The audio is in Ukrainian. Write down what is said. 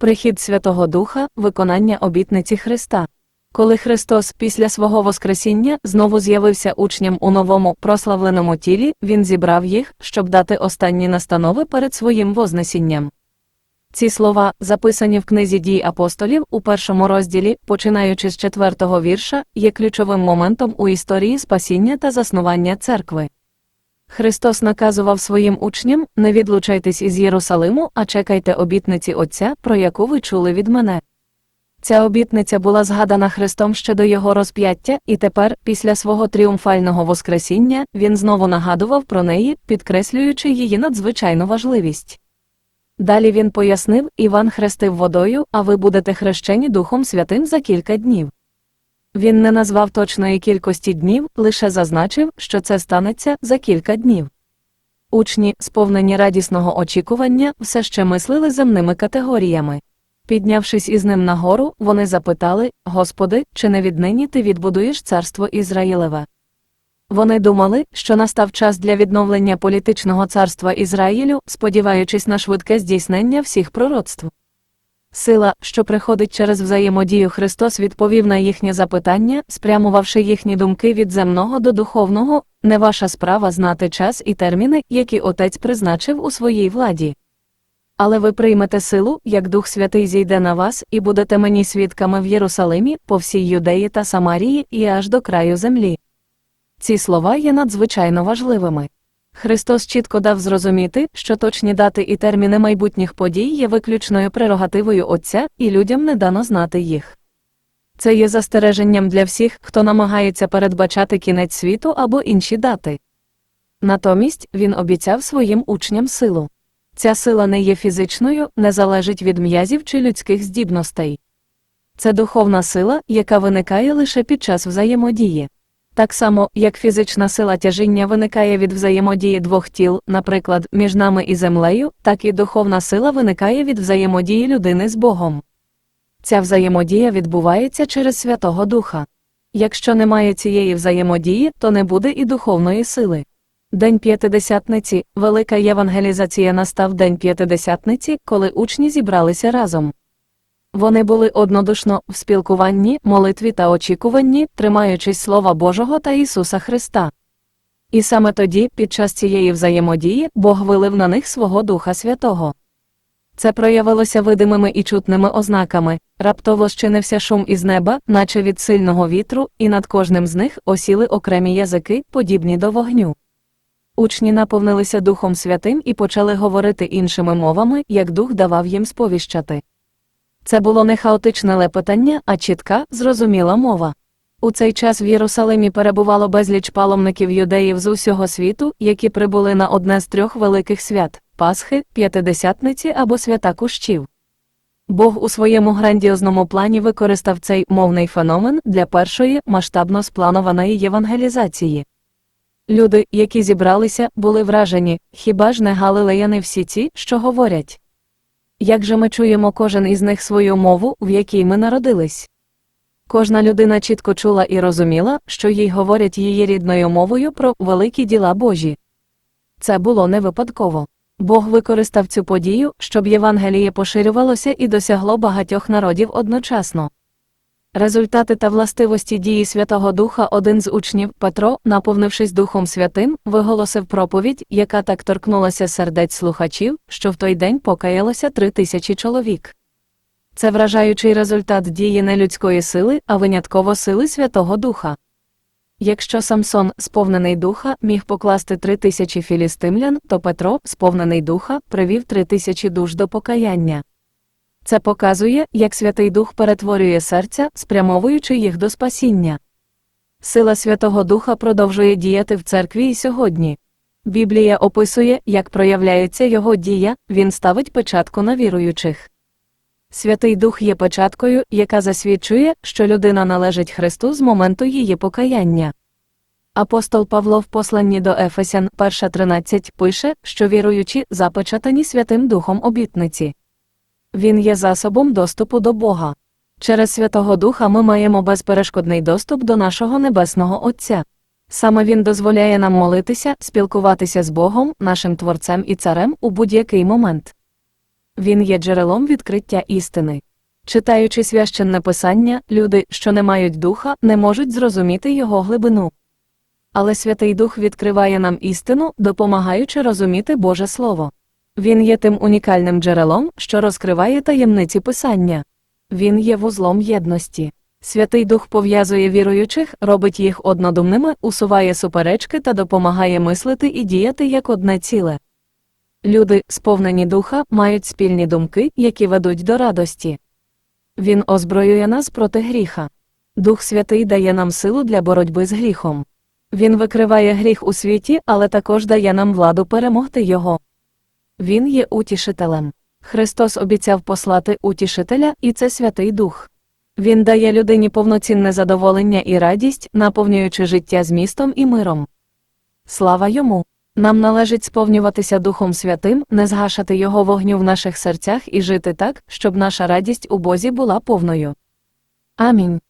Прихід Святого Духа, виконання обітниці Христа. Коли Христос після свого Воскресіння знову з'явився учням у новому прославленому тілі, Він зібрав їх, щоб дати останні настанови перед своїм вознесінням. Ці слова, записані в книзі дій апостолів у першому розділі, починаючи з четвертого вірша, є ключовим моментом у історії спасіння та заснування церкви. Христос наказував своїм учням не відлучайтесь із Єрусалиму, а чекайте обітниці Отця, про яку ви чули від мене. Ця обітниця була згадана Христом ще до його розп'яття, і тепер, після свого тріумфального Воскресіння, він знову нагадував про неї, підкреслюючи її надзвичайну важливість. Далі він пояснив Іван хрестив водою, а ви будете хрещені Духом Святим за кілька днів. Він не назвав точної кількості днів, лише зазначив, що це станеться за кілька днів. Учні, сповнені радісного очікування, все ще мислили земними категоріями. Піднявшись із ним нагору, вони запитали Господи, чи не віднині ти відбудуєш царство Ізраїлеве? Вони думали, що настав час для відновлення політичного царства Ізраїлю, сподіваючись на швидке здійснення всіх пророцтв. Сила, що приходить через взаємодію Христос відповів на їхнє запитання, спрямувавши їхні думки від земного до духовного, не ваша справа знати час і терміни, які Отець призначив у своїй владі. Але ви приймете силу, як Дух Святий зійде на вас, і будете мені свідками в Єрусалимі, по всій Юдеї та Самарії і аж до краю землі. Ці слова є надзвичайно важливими. Христос чітко дав зрозуміти, що точні дати і терміни майбутніх подій є виключною прерогативою Отця, і людям не дано знати їх. Це є застереженням для всіх, хто намагається передбачати кінець світу або інші дати. Натомість він обіцяв своїм учням силу. Ця сила не є фізичною, не залежить від м'язів чи людських здібностей. Це духовна сила, яка виникає лише під час взаємодії. Так само, як фізична сила тяжіння виникає від взаємодії двох тіл, наприклад, між нами і землею, так і духовна сила виникає від взаємодії людини з Богом. Ця взаємодія відбувається через Святого Духа. Якщо немає цієї взаємодії, то не буде і духовної сили. День П'ятидесятниці, велика євангелізація настав День П'ятидесятниці, коли учні зібралися разом. Вони були однодушно в спілкуванні, молитві та очікуванні, тримаючись Слова Божого та Ісуса Христа. І саме тоді, під час цієї взаємодії, Бог вилив на них свого Духа Святого. Це проявилося видимими і чутними ознаками, раптово щинився шум із неба, наче від сильного вітру, і над кожним з них осіли окремі язики, подібні до вогню. Учні наповнилися Духом Святим і почали говорити іншими мовами, як дух давав їм сповіщати. Це було не хаотичне лепетання, а чітка, зрозуміла мова. У цей час в Єрусалимі перебувало безліч паломників юдеїв з усього світу, які прибули на одне з трьох великих свят Пасхи, П'ятидесятниці або свята кущів. Бог у своєму грандіозному плані використав цей мовний феномен для першої масштабно спланованої євангелізації. Люди, які зібралися, були вражені, хіба ж не галилеяни всі ці, що говорять? Як же ми чуємо кожен із них свою мову, в якій ми народились? Кожна людина чітко чула і розуміла, що їй говорять її рідною мовою про великі діла Божі. Це було не випадково. Бог використав цю подію, щоб Євангеліє поширювалося і досягло багатьох народів одночасно. Результати та властивості дії Святого Духа один з учнів Петро, наповнившись Духом Святим, виголосив проповідь, яка так торкнулася сердець слухачів, що в той день покаялося три тисячі чоловік. Це вражаючий результат дії не людської сили, а винятково сили Святого Духа. Якщо Самсон, сповнений духа, міг покласти три тисячі філістимлян, то Петро, сповнений духа, привів три тисячі душ до покаяння. Це показує, як Святий Дух перетворює серця, спрямовуючи їх до спасіння. Сила Святого Духа продовжує діяти в церкві і сьогодні. Біблія описує, як проявляється його дія, він ставить печатку на віруючих. Святий Дух є печаткою, яка засвідчує, що людина належить Христу з моменту її покаяння. Апостол Павло в посланні до Ефесян 1.13 пише, що віруючі запечатані Святим Духом обітниці. Він є засобом доступу до Бога. Через Святого Духа ми маємо безперешкодний доступ до нашого Небесного Отця. Саме Він дозволяє нам молитися, спілкуватися з Богом, нашим Творцем і Царем у будь-який момент. Він є джерелом відкриття істини. Читаючи священне писання, люди, що не мають духа, не можуть зрозуміти його глибину. Але Святий Дух відкриває нам істину, допомагаючи розуміти Боже Слово. Він є тим унікальним джерелом, що розкриває таємниці писання. Він є вузлом єдності. Святий Дух пов'язує віруючих, робить їх однодумними, усуває суперечки та допомагає мислити і діяти як одне ціле. Люди, сповнені духа, мають спільні думки, які ведуть до радості. Він озброює нас проти гріха. Дух Святий дає нам силу для боротьби з гріхом. Він викриває гріх у світі, але також дає нам владу перемогти його. Він є утішителем. Христос обіцяв послати утішителя, і це Святий Дух. Він дає людині повноцінне задоволення і радість, наповнюючи життя змістом і миром. Слава йому! Нам належить сповнюватися Духом Святим, не згашати його вогню в наших серцях і жити так, щоб наша радість у Бозі була повною. Амінь.